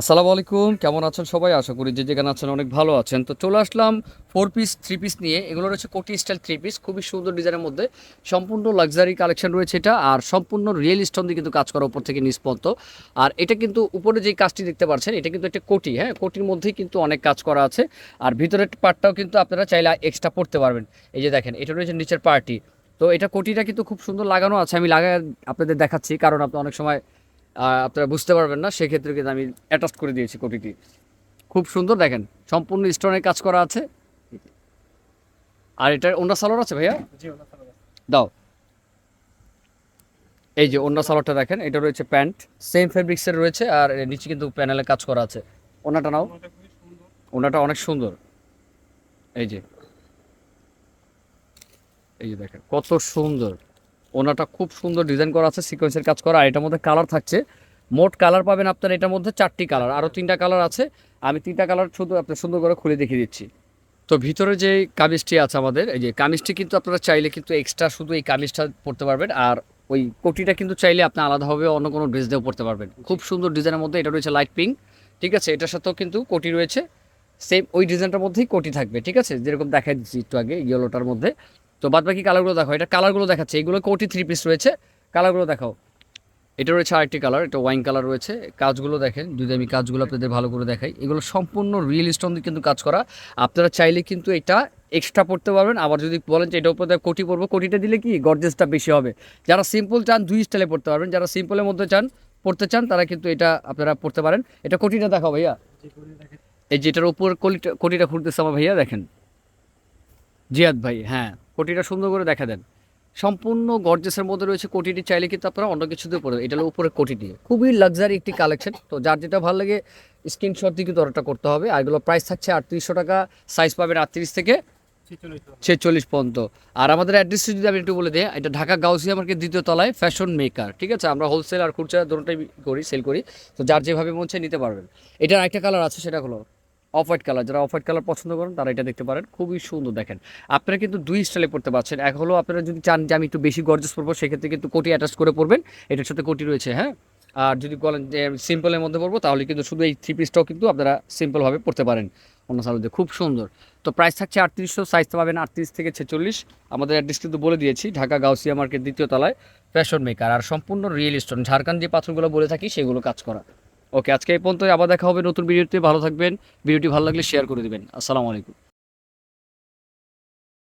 আসসালামু আলাইকুম, কেমন আছেন সবাই? আশা করি যে যেখানে আছেন অনেক ভালো আছেন। তো চলে আসলাম ফোর পিস থ্রি পিস নিয়ে। এগুলো রয়েছে কোটি স্টাইল থ্রি পিস খুবই সুন্দর ডিজাইনের মধ্যে। সম্পূর্ণ লাক্সারি কালেকশন রয়েছে এটা, আর সম্পূর্ণ রিয়েল স্টোন দিয়ে কিন্তু কাজ করা উপর থেকে নিষ্পন্ত আর এটা কিন্তু উপরে যে কাজটি দেখতে পাচ্ছেন, এটা কিন্তু একটা কোটি হ্যাঁ? কোটির মধ্যেই কিন্তু অনেক কাজ করা আছে। আর ভিতরের পার্টটাও কিন্তু আপনারা চাইলে এক্সট্রা পড়তে পারবেন। এই যে দেখেন, এটা রয়েছে নিচের পার্টি তো এটা কোটিটা কিন্তু খুব সুন্দর লাগানো আছে। আমি লাগাই আপনাদের দেখাচ্ছি, কারণ আপনি অনেক সময় আপনারা বুঝতে পারবেন না সেক্ষেত্রে কিন্তু আমি অ্যাটাচ করে দিয়েছি কোটিটি খুব সুন্দর দেখেন সম্পূর্ণ স্টোনের কাজ করা আছে। আর এটার অন্য সালোয়ার আছে ভাইয়া? দাও। এই যে অন্য সালোয়ারটা দেখেন এটা রয়েছে প্যান্ট সেম ফেব্রিক্সের রয়েছে আর নিচে কিন্তু প্যানেলে কাজ করা আছে। ওনাটা নাও। ওনাটা অনেক সুন্দর। এই যে। এই যে দেখেন কত সুন্দর। ওনাটা খুব সুন্দর ডিজাইন করা আছে সিকোয়েন্সের কাজ করা, আর এটার মধ্যে কালার থাকছে। মোট কালার পাবেন আপনার এটার মধ্যে চারটি কালার আরও তিনটা কালার আছে। আমি তিনটা কালার শুধু আপনার সুন্দর করে খুলে দেখিয়ে দিচ্ছি। তো ভিতরে যে কামিজটি আছে আমাদের, এই যে কামিজটি কিন্তু আপনারা চাইলে কিন্তু এক্সট্রা শুধু এই কামিজটা পরতে পারবেন, আর ওই কোটিটা কিন্তু চাইলে আপনি আলাদাভাবে অন্য কোনো ড্রেস দিয়েও পরতে পারবেন। খুব সুন্দর ডিজাইনের মধ্যে এটা রয়েছে লাইট পিঙ্ক ঠিক আছে? এটার সাথেও কিন্তু কোটি রয়েছে। সেম ওই ডিজাইনটার মধ্যেই কোটি থাকবে, ঠিক আছে? যেরকম দেখা দিচ্ছি একটু আগে ইয়েলোটার মধ্যে। তো বাদ বাকি কালারগুলো দেখো এটা কালারগুলো দেখাচ্ছে। এগুলো কোটি থ্রি পিস রয়েছে। কালারগুলো দেখাও। এটা রয়েছে আরেকটি কালার এটা ওয়াইন কালার রয়েছে। কাজগুলো দেখেন, যদি আমি কাজগুলো আপনাদের ভালো করে দেখাই। এগুলো সম্পূর্ণ রিয়েল স্টোন দিয়ে কিন্তু কাজ করা। আপনারা চাইলে কিন্তু এটা এক্সট্রা পড়তে পারবেন। আবার যদি বলেন যে এটা উপরে কোটি পড়ব, কোটিটা দিলে কি? গর্জেসটা বেশি হবে। যারা সিম্পল চান, দুই স্টাইলে পড়তে পারবেন। যারা সিম্পলের মধ্যে চান, পড়তে চান, তারা কিন্তু এটা আপনারা পড়তে পারেন। এটা কোটিটা দেখাও ভাইয়া। এই যেটার উপর কোটিটা কোটিটা আমার ভাইয়া, দেখেন। জিয়াদ ভাই হ্যাঁ। কোটিটা সুন্দর করে দেখা দেন। সম্পূর্ণ গর্জেসের মধ্যে রয়েছে কোটিটি, চাইলে কিন্তু আপনারা অন্য কিছু দিয়ে পড়ে এটা হলো উপরে কোটিটি। খুবই লাক্সারি একটি কালেকশন তো যার যেটা ভালো লাগে স্ক্রিনশট দিয়ে কিন্তু অর্ডারটা করতে হবে। আর এগুলো প্রাইস থাকছে আটত্রিশশো টাকা সাইজ পাবেন আটত্রিশ থেকে ছেচল্লিশ পর্যন্ত। আর আমাদের অ্যাড্রেসটি যদি আমি একটু বলে দিই, এটা ঢাকা গাউসিয়া মার্কেট দ্বিতীয় তলায় ফ্যাশন মেকার ঠিক আছে? আমরা হোলসেল আর খুচরা দুটোটাই করি সেল করি। তো যার যেভাবে মন নিতে পারবেন। এটার একটা কালার আছে, সেটা হলো অফ হোয়াইট কালার যারা অফ হোয়াইট কালার পছন্দ করেন, তারা এটা দেখতে পারেন। খুবই সুন্দর দেখেন। আপনারা কিন্তু দুই স্টাইলে পড়তে পারছেন। এক হলো আপনারা যদি চান যে আমি একটু বেশি গর্জেস পরবো, সেক্ষেত্রে কিন্তু কোটি অ্যাটাচ করে পড়বেন এটার সাথে কোটি রয়েছে হ্যাঁ? আর যদি বলেন যে সিম্পলের মধ্যে পড়ব তাহলে কিন্তু শুধু এই থ্রি পিসটাও কিন্তু আপনারা সিম্পলভাবে পড়তে পারেন। অন্য সালতে খুব সুন্দর। তো প্রাইস থাকছে আটত্রিশশো সাইজ পাবেন আটত্রিশ থেকে ছেচল্লিশ। আমাদের অ্যাড্রেস কিন্তু বলে দিয়েছি, ঢাকা গাউসিয়া মার্কেট দ্বিতীয় তলায়। ফ্যাশন মেকার আর সম্পূর্ণ রিয়েল স্টোন ঝাড়খান্ড যে পাথরগুলো বলে থাকি, সেগুলো কাজ করা। ওকে, আজকে এই পর্যন্ত আবার দেখা হবে নতুন ভিডিওতে। ভালো থাকবেন। ভিডিওটি ভালো লাগলে শেয়ার করে দিবেন। আসসালামু আলাইকুম।